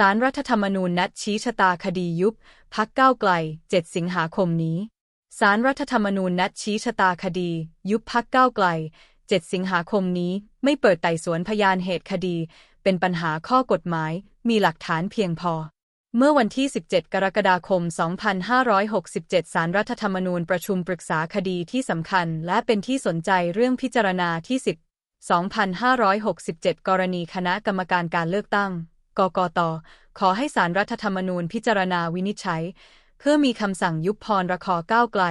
สารรัฐธรรมนูญนัดชี้ชะตาคดียุบพักก้าวไกล 7 สิงหาคมนี้สารรัฐธรรมนูญนัดชี้ชะตาคดี ยุบพักก้าวไกล 7 สิงหาคมนี้ไม่เปิดไต่สวนพยานเหตุคดี เป็นปัญหาข้อกฎหมาย มีหลักฐานเพียงพอ เมื่อวันที่ 17 กรกฎาคม 2567 สารรัฐธรรมนูญประชุมปรึกษาคดีที่สำคัญ และเป็นที่สนใจเรื่องพิจารณาที่ 10 2567 กรณีคณะกรรมการการเลือกตั้ง กกต ขอให้สารรัฐธรรมนูญพิจารณาวินิจฉัย เพื่อมีคำสั่งยุบพรรคก้าวไกล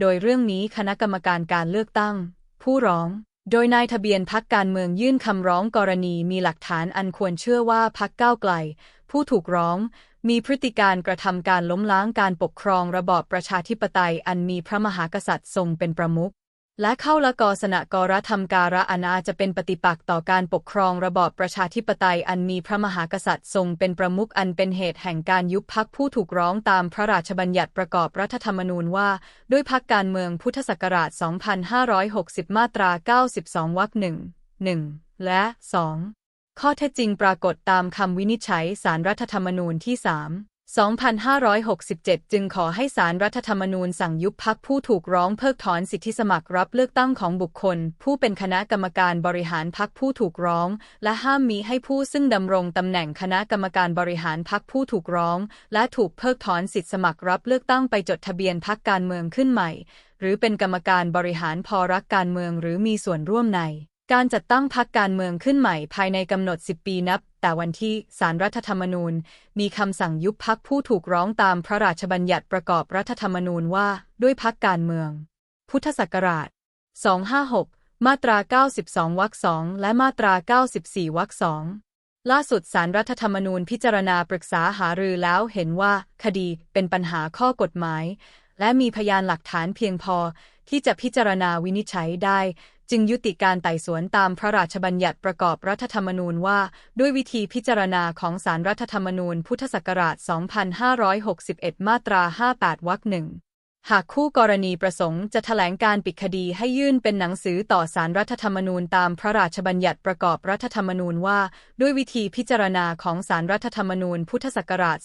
โดยเรื่องนี้คณะกรรมการการเลือกตั้ง ผู้ร้อง โดยนายทะเบียนพักการเมืองยื่นคำร้องกรณีมีหลักฐานอันควรเชื่อว่าพักก้าวไกล ผู้ถูกร้อง มีพฤติการกระทำการล้มล้างการปกครองระบอบประชาธิปไตยอันมีพระมหากษัตริย์ทรงเป็นประมุข และเข้าละกอสนกรธรรมการะอนาจะเป็นปฏิปักษ์ต่อการปกครองระบอบประชาธิปไตยอันมีพระมหากษัตริย์ทรงเป็นประมุขอันเป็นเหตุแห่งการยุบพักผู้ถูกร้องตามพระราชบัญญัติประกอบรัฐธรรมนูญว่า ด้วยพักการเมืองพุทธศักราช 2560 มาตรา 92 วรรคหนึ่งหนึ่งและ 2 ข้อเท็จจริงปรากฏตามคำวินิจฉัยสารรัฐธรรมนูญที่ 3 2567 จึงขอให้สารรัฐธรรมนูญสั่งยุบพักผู้ถูกร้องเพิกถอนสิทธิสมัครรับเลือกตั้งของบุคคล ผู้เป็นคณะกรรมการบริหารพักผู้ถูกร้อง และห้ามมีให้ผู้ซึ่งดำรงตำแหน่งคณะกรรมการบริหารพักผู้ถูกร้อง และถูกเพิกถอนสิทธิสมัครรับเลือกตั้งไปจดทะเบียนพักการเมืองขึ้นใหม่ หรือเป็นกรรมการบริหารพอรักการเมืองหรือมีส่วนร่วมใน การจัดตั้งพักการเมืองขึ้นใหม่ภายในกำหนด 10 ปีนับ แต่วันที่สารรัฐธรรมนูญ มีคำสั่งยุบพักผู้ถูกร้องตามพระราชบัญญัติประกอบรัฐธรรมนูญว่า ด้วยพักการเมือง พุทธศักราช 256 มาตรา 92 วรรคสองและมาตรา 94 วรรคสองล่าสุดสารรัฐธรรมนูญพิจารณาปรึกษาหารือแล้วเห็นว่าคดีเป็นปัญหาข้อกฎหมาย และมีพยานหลักฐานเพียงพอที่จะพิจารณาวินิจฉัยได้ จึงยุติการไต่สวนตามพระราชบัญญัติประกอบรัฐธรรมนูญว่า ด้วยวิธีพิจารณาของสารรัฐธรรมนูญพุทธศักราช 2561 มาตรา 58 วรรคหนึ่ง หากคู่กรณีประสงค์จะแถลงการปิดคดีให้ยื่นเป็นหนังสือต่อสารรัฐธรรมนูญตามพระราชบัญญัติประกอบรัฐธรรมนูญว่า ด้วยวิธีพิจารณาของสารรัฐธรรมนูญพุทธศักราช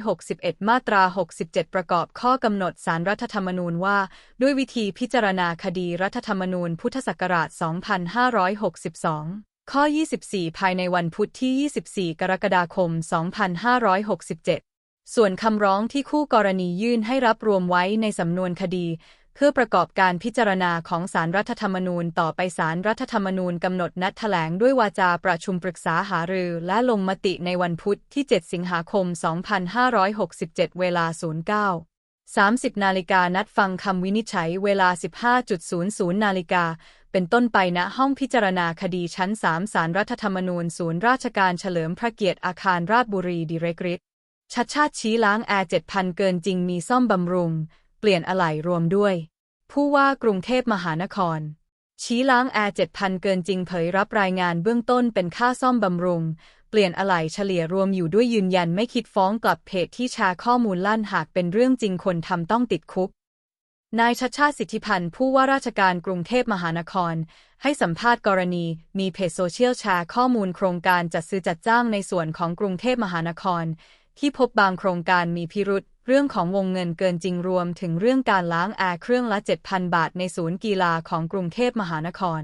2561 มาตรา 67 ประกอบข้อกำหนดสารรัฐธรรมนูญว่า ด้วยวิธีพิจารณาคดีรัฐธรรมนูญพุทธศักราช 2562 ข้อ 24 ภายในวันพุธที่ 24 กรกฎาคม 2567 ส่วนคำร้องที่คู่กรณียื่นให้รับรวมไว้ในสำนวนคดี เพื่อประกอบการพิจารณาของสารรัฐธรรมนูญต่อไปสารรัฐธรรมนูญกำหนดนัดแถลงด้วยวาจาประชุมปรึกษาหารือและลงมติในวันพุธที่ 7 สิงหาคม 2567 เวลา 09 30 นาฬิกานัดฟังคำวินิจฉัยเวลา 15.00 นาฬิกา เป็นต้นไปณห้องพิจารณาคดีชั้น 3 สารรัฐธรรมนูญศูนย์ราชการเฉลิมพระเกียรติอาคารราชบุรีดิเรกฤทธิ์ ชัดชาติชี้ล้างแอร์7,000เกินจริงมีซ่อมบำรุง เปลี่ยนอะไหล่รวมด้วย ผู้ว่ากรุงเทพมหานคร ชี้ล้างแอร์7,000เกินจริงเผยรับรายงานเบื้องต้นเป็นค่าซ่อมบำรุง เปลี่ยนอะไหล่เฉลี่ยรวมอยู่ด้วยยืนยันไม่คิดฟ้องกลับเพจที่แชร์ข้อมูลลั่นหากเป็นเรื่องจริงคนทำต้องติดคุกนายชัดชาติสิทธิพันธ์ผู้ว่าราชการกรุงเทพมหานคร ให้สัมภาษณ์กรณีมีเพจโซเชียลแชร์ข้อมูลโครงการจัดซื้อจัดจ้างในส่วนของกรุงเทพมหานคร ที่พบบางโครงการมีพิรุษเรื่องของวงเงินเกินจริงรวมถึงเรื่องการล้างแอร์เครื่องละ 7,000 บาทในศูนย์กีฬาของกรุงเทพมหานคร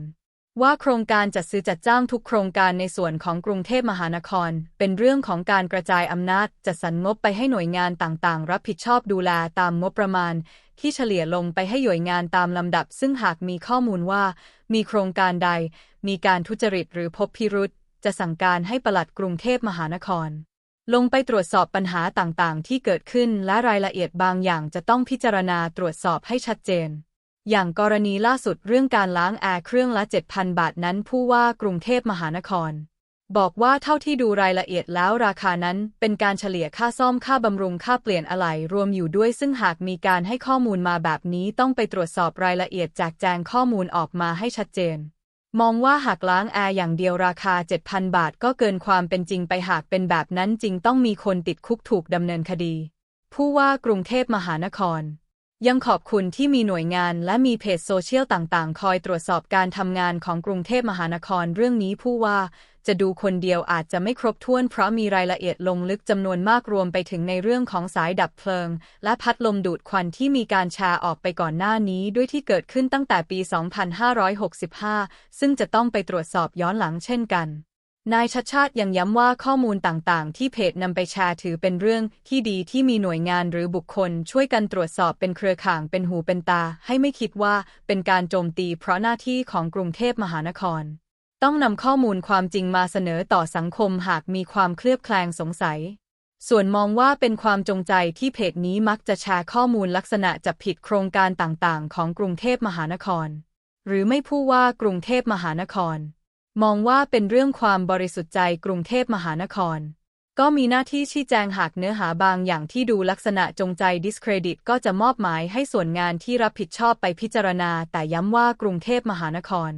ว่าโครงการจัดซื้อจัดจ้างทุกโครงการในส่วนของกรุงเทพมหานคร เป็นเรื่องของการกระจายอำนาจจัดสรรงบไปให้หน่วยงานต่างๆ รับผิดชอบดูแลตามงบประมาณ ที่เฉลี่ยลงไปให้หน่วยงานตามลำดับ ซึ่งหากมีข้อมูลว่า มีโครงการใด มีการทุจริตหรือพบพิรุษจะสั่งการให้ปลัดกรุงเทพมหานคร ลงไปตรวจสอบปัญหาต่างๆ ที่เกิดขึ้นและรายละเอียดบางอย่างจะต้องพิจารณาตรวจสอบให้ชัดเจน อย่างกรณีล่าสุดเรื่องการล้างแอร์เครื่องละ 7,000 บาทนั้นผู้ว่ากรุงเทพมหานคร บอกว่าเท่าที่ดูรายละเอียดแล้วราคานั้นเป็นการเฉลี่ยค่าซ่อมค่าบำรุงค่าเปลี่ยนอะไหล่รวมอยู่ด้วยซึ่งหากมีการให้ข้อมูลมาแบบนี้ต้องไปตรวจสอบรายละเอียดแจกแจงข้อมูลออกมาให้ชัดเจน มองว่าหากล้างแอร์อย่างเดียวราคา 7,000 บาทก็เกินความเป็นจริงไปหากเป็นแบบนั้นจริงต้องมีคนติดคุกถูกดำเนินคดี ผู้ว่ากรุงเทพมหานคร ยังขอบคุณที่มีหน่วยงานและมีเพจโซเชียลต่างๆ คอยตรวจสอบการทำงานของกรุงเทพมหานครเรื่องนี้ผู้ว่า จะดูคนเดียวอาจจะไม่ครบถ้วนเพราะมีรายละเอียดลงลึกจำนวนมากรวมไปถึงในเรื่องของสายดับเพลิง และพัดลมดูดควันที่มีการแชร์ออกไปก่อนหน้านี้ด้วยที่เกิดขึ้นตั้งแต่ปี 2565 ซึ่งจะต้องไปตรวจสอบย้อนหลังเช่นกัน นายชัดชาติยังย้ำว่าข้อมูลต่างๆ ที่เพจนำไปแชร์ถือเป็นเรื่องที่ดีที่มีหน่วยงานหรือบุคคล ช่วยกันตรวจสอบเป็นเครือข่ายเป็นหูเป็นตา ให้ไม่คิดว่าเป็นการโจมตีเพราะหน้าที่ของกรุงเทพมหานคร ต้องนำข้อมูลความจริงมาเสนอต่อสังคมหากมีความเคลือบแคลงสงสัย ส่วนมองว่าเป็นความจงใจที่เพจนี้มักจะแชร์ข้อมูลลักษณะจับผิดโครงการต่างๆ ของกรุงเทพมหานคร หรือไม่ผู้ว่ากรุงเทพมหานคร มองว่าเป็นเรื่องความบริสุทธิ์ใจกรุงเทพมหานคร ก็มีหน้าที่ชี้แจงหากเนื้อหาบางอย่างที่ดูลักษณะจงใจ discredit ก็จะมอบหมายให้ส่วนงานที่รับผิดชอบไปพิจารณา แต่ย้ำว่ากรุงเทพมหานคร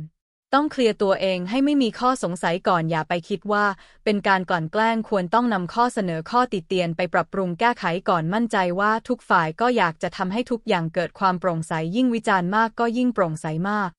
ต้องเคลียร์ตัวเองให้ไม่มีข้อสงสัยก่อนอย่าไปคิดว่า เป็นการกลั่นแกล้งควรต้องนำข้อเสนอข้อติเตียนไปปรับปรุงแก้ไขก่อนมั่นใจว่าทุกฝ่ายก็อยากจะทำให้ทุกอย่างเกิดความโปร่งใสยิ่งวิจารณ์มากก็ยิ่งโปร่งใสมาก